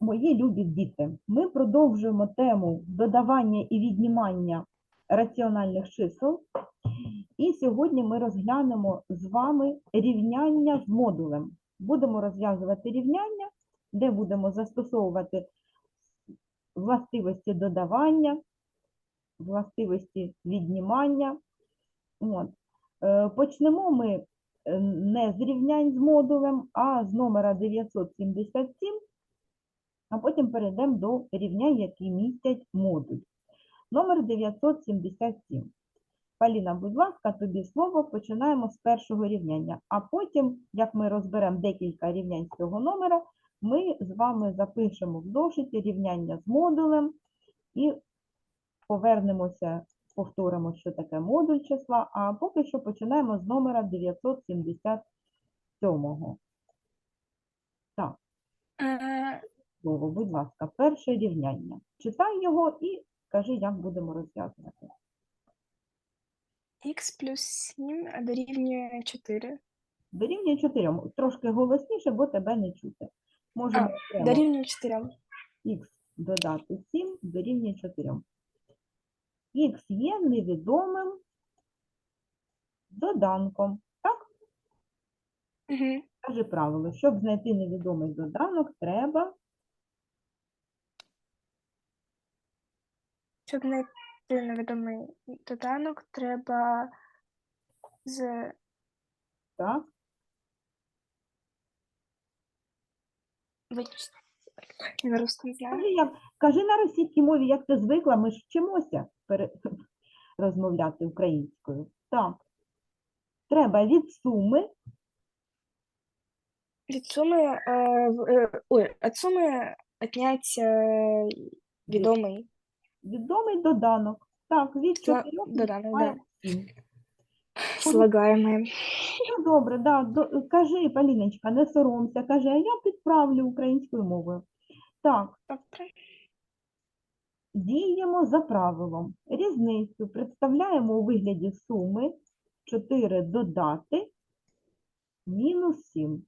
Мої любі діти, ми продовжуємо тему додавання і віднімання раціональних чисел. І сьогодні ми розглянемо з вами рівняння з модулем. Будемо розв'язувати рівняння, де будемо застосовувати властивості додавання, властивості віднімання. От. Е, Почнемо ми е, не з рівнянь з модулем, а з номера 977, а потім перейдемо до рівнянь, які містять модуль. Номер 977. Поліна, будь ласка, тобі слово. Починаємо з першого рівняння. А потім, як ми розберемо декілька рівнянь з цього номера, ми з вами запишемо в зошиті рівняння з модулем і повернемося, повторимо, що таке модуль числа, а поки що починаємо з номера 977. Так, Слово, будь ласка, перше рівняння. Читай його і кажи, як будемо розв'язувати. Х плюс 7 дорівнює 4. Дорівнює 4. Трошки голосніше, бо тебе не чути. Можемо окремо Дорівнює 4. х додати 7 дорівнює 4. Х є невідомим доданком. Так? Угу. Каже правило, щоб знайти невідомий доданок, треба Щоб знайти невідомий доданок, треба з так, вич... Я русском знаю. Кажи, як, кажи на російській мові, як ти звикла, ми ж вчимося пере... розмовляти українською. Так. Треба від суми, Від суми, е, в- е, ой, від суми отнять е, відомий відомий доданок. Так, від Це 4 доданок, да. 7. слагаєме. Ну, добре, да, до, кажи, Поліночка, не соромся, кажи, а я підправлю українською мовою. Так, Добре. діємо за правилом. Різницю представляємо у вигляді суми 4 додати мінус 7.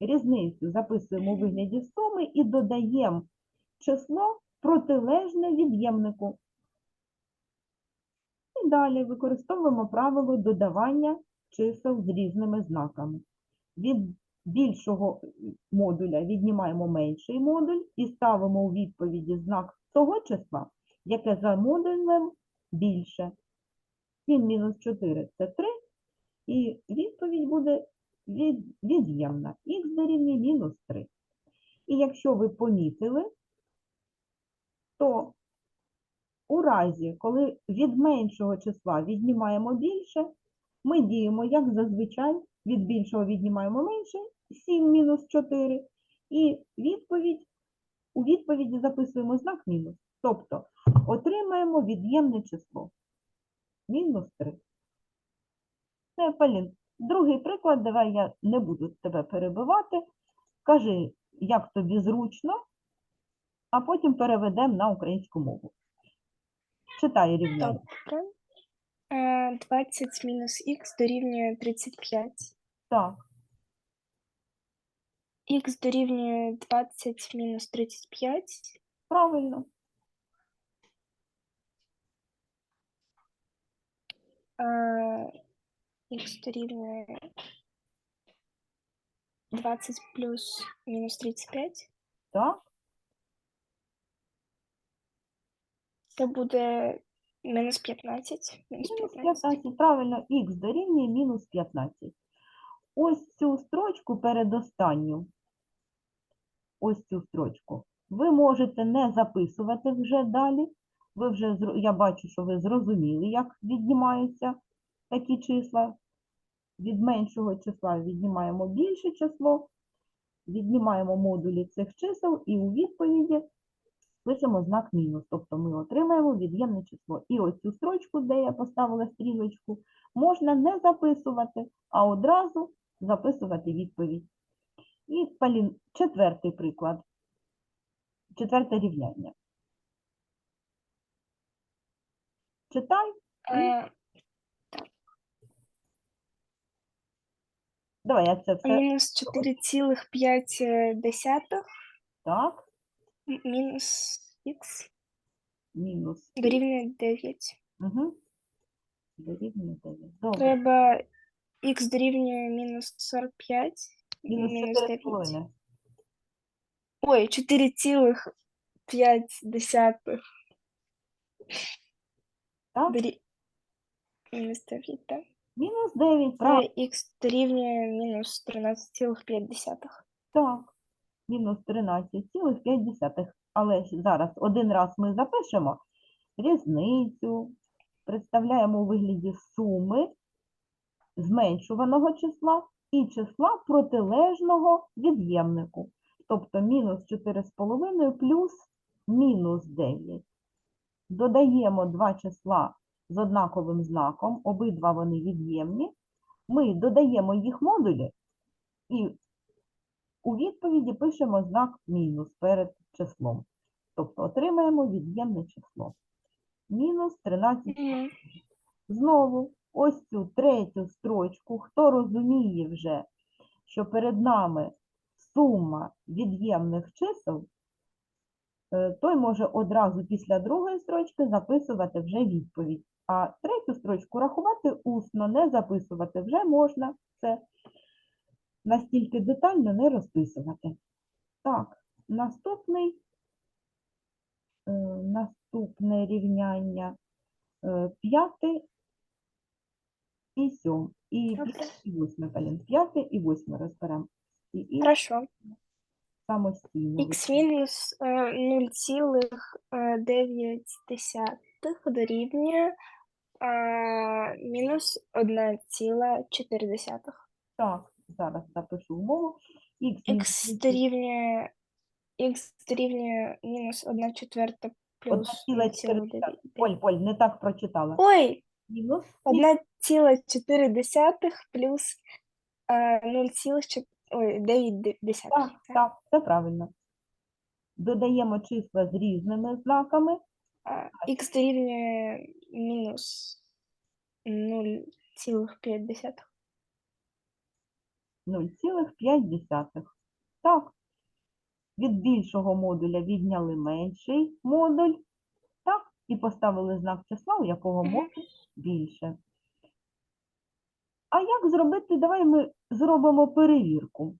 Різницю записуємо у вигляді суми і додаємо число протилежне від'ємнику. І далі використовуємо правило додавання чисел з різними знаками. Від більшого модуля віднімаємо менший модуль і ставимо у відповіді знак того числа, яке за модулем більше. 7 мінус 4 – це 3, і відповідь буде від, від'ємна. Х дорівнює мінус 3. І якщо ви помітили, то у разі, коли від меншого числа віднімаємо більше, ми діємо як зазвичай, від більшого віднімаємо менше, 7 мінус 4, і відповідь, у відповіді записуємо знак мінус. Тобто отримаємо від'ємне число. Мінус 3. Це, Полін, другий приклад, давай я не буду тебе перебивати. Кажи, як тобі зручно, а потім переведемо на українську мову. Читай рівняння. Добре. Е, 20 мінус х дорівнює 35. Так, Х дорівнює 20 мінус 35. правильно. Е, Х дорівнює 20 плюс мінус 35. Так, Це буде мінус 15. Мінус мінус 15. 15. Правильно, х дорівнює мінус 15. Ось цю строчку передостанню, ось цю строчку, ви можете не записувати вже далі. Ви вже, я бачу, що ви зрозуміли, як віднімаються такі числа. Від меншого числа віднімаємо більше число, віднімаємо модулі цих чисел і у відповіді пишемо знак мінус. Тобто ми отримаємо від'ємне число. І ось цю строчку, де я поставила стрілочку, можна не записувати, а одразу записувати відповідь. І, четвертий приклад. Четверте рівняння. Читай. Е, Давай я це все. Мінус 4,5. Так, М- Мінус х мінус. дорівнює 9. Угу. Дорівнює 9. Добре. Треба х дорівнює мінус 45. Мінус мінус 4,5. Ой, 4,5 Так? дорі... мінус 9, так? Мінус 9, правильно. х дорівнює мінус 13,5. Так, Мінус 13,5. Але зараз один раз ми запишемо різницю, представляємо у вигляді суми зменшуваного числа і числа протилежного від'ємнику. Тобто мінус 4,5 плюс мінус 9. Додаємо два числа з однаковим знаком, обидва вони від'ємні. Ми додаємо їх модулі і у відповіді пишемо знак мінус перед числом. Тобто отримаємо від'ємне число. Мінус 13. Мгм. Знову ось цю третю строчку, хто розуміє вже, що перед нами сума від'ємних чисел, е, той може одразу після другої строчки записувати вже відповідь. А третю строчку рахувати усно, не записувати вже можна. Це настільки детально не розписувати. Так, наступний, е, наступне рівняння е, п'яте і сьом. І восьме, Полін. П'яте і восьме розберемо. І, Хорошо. самостійно. х мінус е, 0,9 дорівнює е, мінус 1,4. Так, зараз запишу умову. Х дорівнює х дорівнює мінус 1 четверта плюс 1,4. 0,9. Поль, Поль, не так прочитала. Ой, Мінус 1,4 плюс е, 0,9. Ой, 9 Так, так, це правильно. Додаємо числа з різними знаками. Х дорівнює мінус 0,5. 0,5. Так. Від більшого модуля відняли менший модуль. Так, і поставили знак числа, у якого модуль більше. А як зробити? Давай ми зробимо перевірку.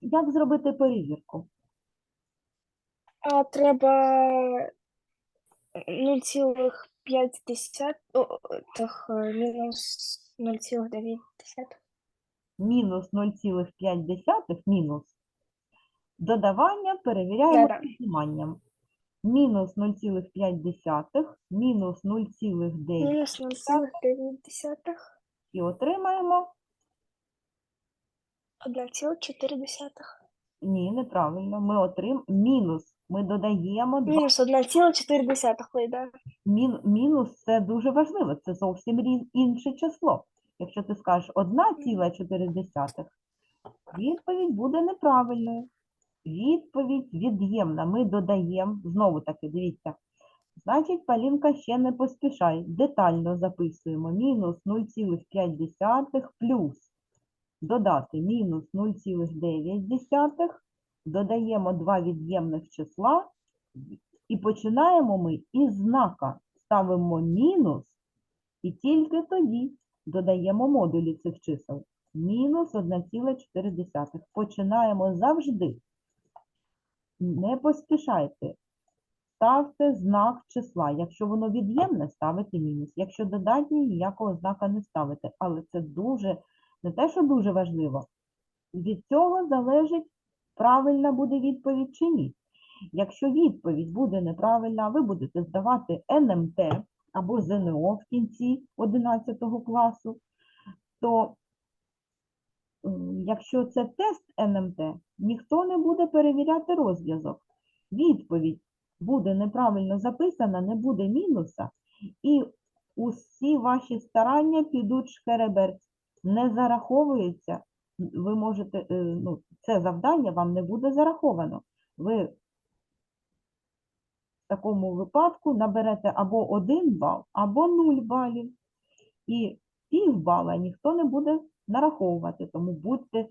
Як зробити перевірку? А треба 0,5, о, о, так, е, мінус 0,9. Мінус 0,5 мінус. Додавання перевіряємо Да-да. відніманням. Мінус 0,5, мінус 0,9 і отримаємо 1,4. Ні, неправильно. Ми отрим мінус. Ми додаємо два. Мінус 1,4, ой, да. Мін, мінус це дуже важливо. Це зовсім інше число. Якщо ти скажеш 1,4, відповідь буде неправильною. Відповідь від'ємна. Ми додаємо, знову таки, дивіться. Значить, Полінка ще не поспішай. Детально записуємо. Мінус 0,5 плюс додати мінус 0,9, додаємо два від'ємних числа і починаємо ми із знака. Ставимо мінус і тільки тоді додаємо модулі цих чисел. Мінус 1,4. Починаємо завжди. Не поспішайте. Ставте знак числа. Якщо воно від'ємне, ставите мінус. Якщо додатнє, ніякого знака не ставите. Але це дуже, не те, що дуже важливо. Від цього залежить, правильна буде відповідь чи ні. Якщо відповідь буде неправильна, ви будете здавати НМТ або ЗНО в кінці 11 класу, то якщо це тест НМТ, ніхто не буде перевіряти розв'язок. Відповідь буде неправильно записана, не буде мінуса, і усі ваші старання підуть шкереберть, не зараховується. Ви можете, е, ну, це завдання вам не буде зараховано. Ви в такому випадку наберете або 1 бал, або 0 балів. І пів бала ніхто не буде нараховувати, тому будьте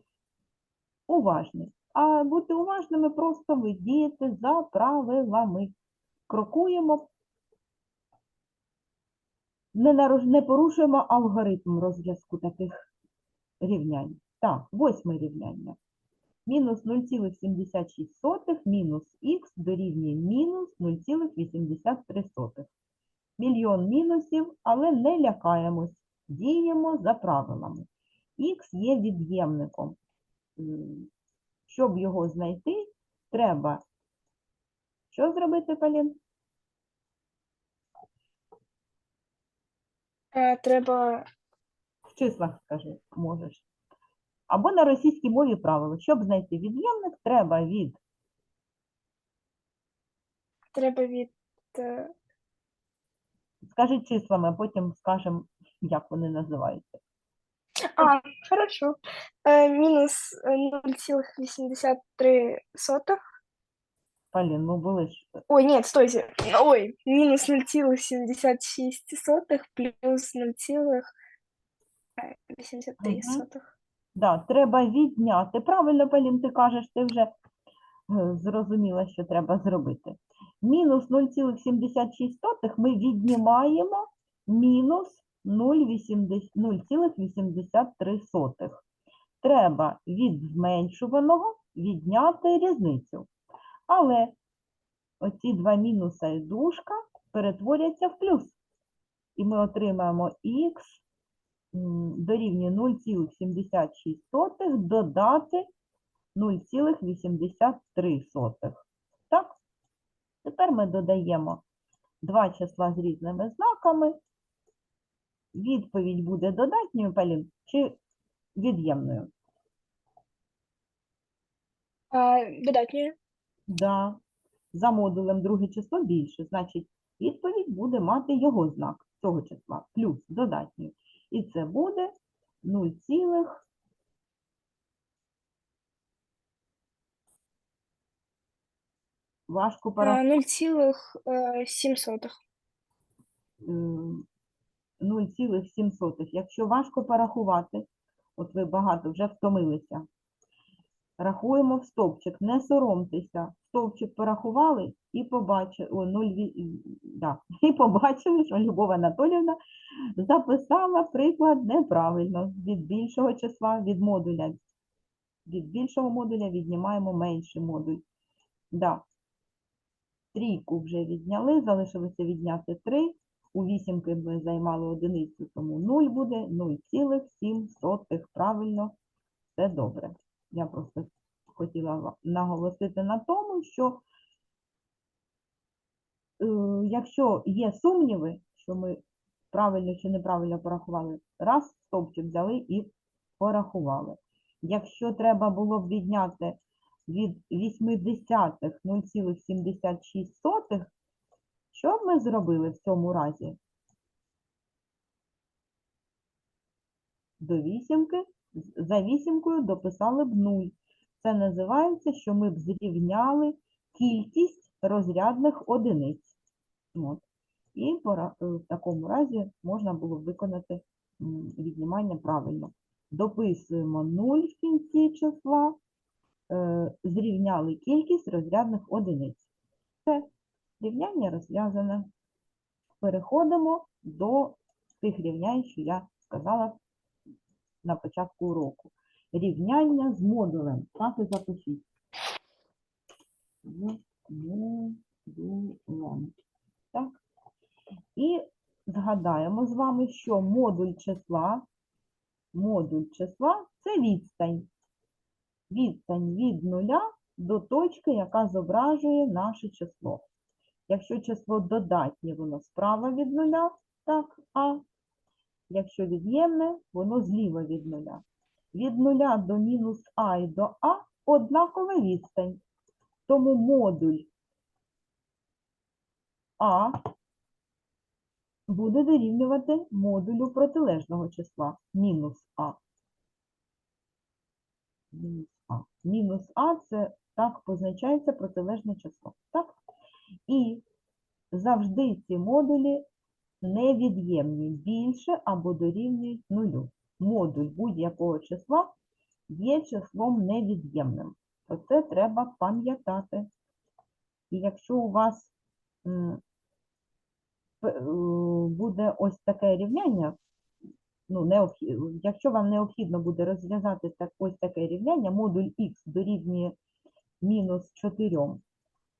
уважні. а бути уважними просто ви дієте за правилами. Крокуємо, не, порушуємо алгоритм розв'язку таких рівнянь. Так, восьме рівняння. Мінус 0,76 мінус х дорівнює мінус 0,83. Мільйон мінусів, але не лякаємось, діємо за правилами. Х є від'ємником. Щоб його знайти, треба що зробити, Полін? Е, Треба В числах скажи, можеш. Або на російській мові правило. Щоб знайти від'ємник, треба від треба від е, Скажи числами, а потім скажемо, як вони називаються. А, хорошо. Е, Мінус е, 0,83. Полін, ну були ж. Ой, нет, стойте. Ой, минус 0,76 плюс 0,83. Мгм. Да, треба відняти. Правильно, Полін, ти кажеш, ти вже е, зрозуміла, що треба зробити. Мінус 0,76 ми віднімаємо мінус 0,83. Треба від зменшуваного відняти різницю. Але оці два мінуса і дужка перетворяться в плюс. І ми отримаємо х дорівнює 0,76 додати 0,83. Так? Тепер ми додаємо два числа з різними знаками. Відповідь буде додатньою, Полін, чи від'ємною? Додатньою. Да. За модулем друге число більше, значить відповідь буде мати його знак цього числа, плюс додатньою. І це буде 0, важко Е, порахувати. 0,7. 0,7. Якщо важко порахувати, от ви багато вже втомилися, рахуємо в стовпчик, не соромтеся. Стовпчик порахували і побачили, о, 0, да, і побачили, що Любов Анатоліївна записала приклад неправильно. Від більшого числа, від модуля. Від більшого модуля віднімаємо менший модуль. Да. Трійку вже відняли, залишилося відняти 3. У вісімки ми займали одиницю, тому 0 буде 0,7. Правильно, все добре. Я просто хотіла наголосити на тому, що е, якщо є сумніви, що ми правильно чи неправильно порахували, раз стовпчик взяли і порахували. Якщо треба було б відняти від 80 0,76, що б ми зробили в цьому разі? До вісімки, за вісімкою дописали б 0. Це називається, що ми б зрівняли кількість розрядних одиниць. От. І е, в такому разі можна було б виконати віднімання правильно. Дописуємо 0 в кінці числа, е, зрівняли кількість розрядних одиниць. Все, рівняння розв'язане. Переходимо до тих рівнянь, що я сказала на початку уроку. Рівняння з модулем. Так і запишіть. Модулем. Так. І згадаємо з вами, що модуль числа, модуль числа це відстань. Відстань від нуля до точки, яка зображує наше число. Якщо число додатнє, воно справа від нуля, так, а якщо від'ємне, воно зліва від нуля. Від нуля до мінус а і до а однакова відстань. Тому модуль а буде дорівнювати модулю протилежного числа мінус а. Мінус а. Це так позначається протилежне число. Так? І завжди ці модулі невід'ємні більше або дорівнюють нулю. Модуль будь-якого числа є числом невід'ємним. то це треба пам'ятати. І якщо у вас е, буде ось таке рівняння, ну, необхі- якщо вам необхідно буде розв'язати ось таке рівняння, модуль х дорівнює мінус 4,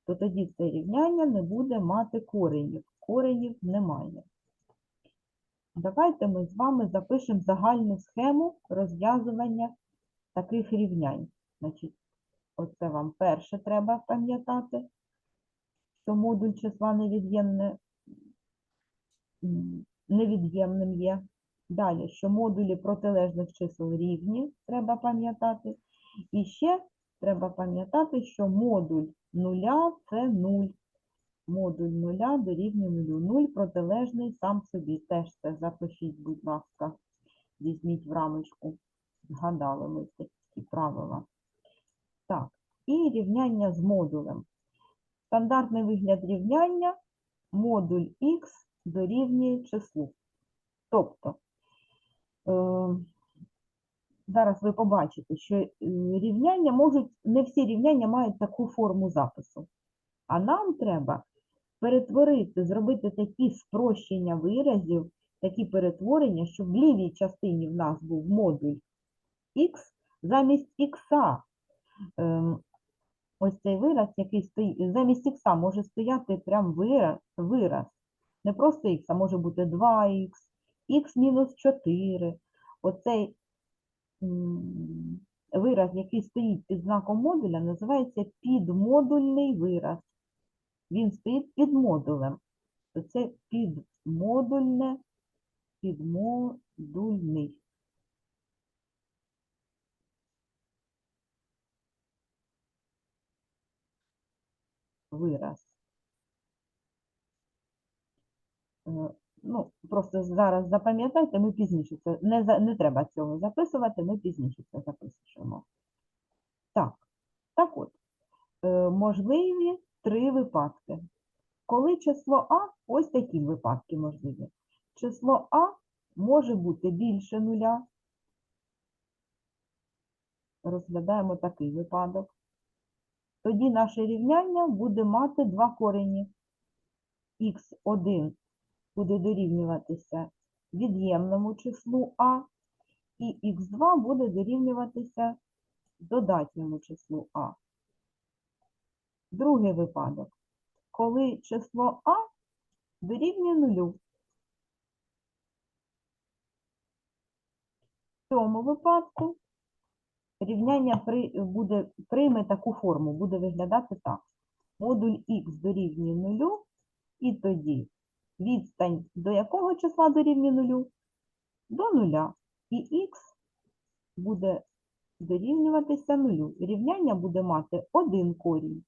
то тоді це рівняння не буде мати коренів. Коренів немає. Давайте ми з вами запишемо загальну схему розв'язування таких рівнянь. Значить, оце вам перше треба пам'ятати, що модуль числа невід'ємним є. Далі, що модулі протилежних чисел рівні, треба пам'ятати. І ще треба пам'ятати, що модуль нуля це 0. Модуль нуля дорівнює нулю. Нуль протилежний сам собі. Теж це запишіть, будь ласка, візьміть в рамочку. Згадали ми такі правила. Так, і рівняння з модулем. Стандартний вигляд рівняння модуль х дорівнює числу. Тобто, е, зараз ви побачите, що е, рівняння можуть, не всі рівняння мають таку форму запису. А нам треба перетворити, зробити такі спрощення виразів, такі перетворення, щоб в лівій частині в нас був модуль х замість х. Ем, ось цей вираз, який стоїть, замість х може стояти прям вираз, вираз. Не просто х, а може бути 2х, х мінус 4. Оцей вираз, який стоїть під знаком модуля, називається підмодульний вираз. Він стоїть під модулем. То це підмодульне, підмодульний. Вираз. Е, Ну, просто зараз запам'ятайте, ми пізніше це не, за- не треба цього записувати, ми пізніше це запишемо. Так, так от, е, можливі три випадки. Коли число А, ось такі випадки можливі. Число А може бути більше нуля. Розглядаємо такий випадок. Тоді наше рівняння буде мати два корені. х1 буде дорівнюватися від'ємному числу А, і х2 буде дорівнюватися додатньому числу А. Другий випадок. Коли число А дорівнює нулю. В цьому випадку рівняння при, буде, прийме таку форму, буде виглядати так. Модуль х дорівнює нулю, і тоді відстань до якого числа дорівнює нулю? До нуля. І х буде дорівнюватися нулю. Рівняння буде мати один корінь.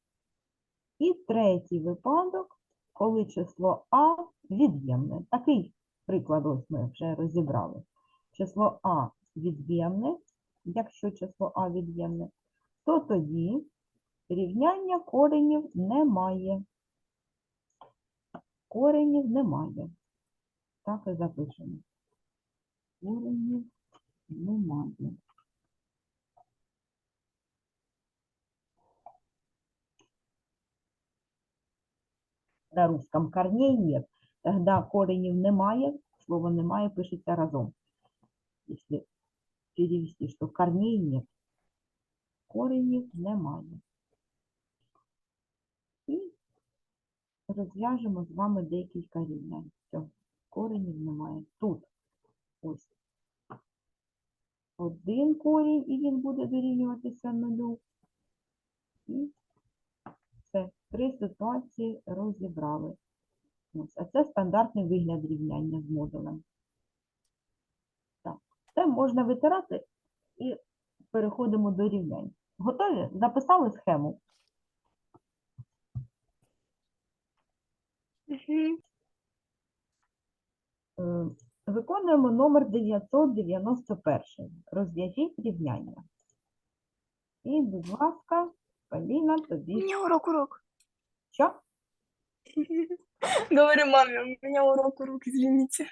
І третій випадок, коли число А від'ємне. Такий приклад ось ми вже розібрали. Число А від'ємне, якщо число А від'ємне, то тоді рівняння коренів немає. Коренів немає. Так і запишемо. Коренів немає. На русском корней нет. Тогда коренів немає, слово немає пишеться разом. Если перевести, что корней нет. Коренів немає. І розв'яжемо з вами декілька рівнянь. Все, коренів немає. Тут ось один корінь, і він буде дорівнюватися нулю. І три ситуації розібрали. Ось, а це стандартний вигляд рівняння з модулем. Так, це можна витирати і переходимо до рівнянь. Готові? Записали схему? Е, Виконуємо номер 991. Розв'яжіть рівняння. І, будь ласка, Поліна, тобі меня урок, урок. Що? Говорю маме, у меня урок, руки, извините.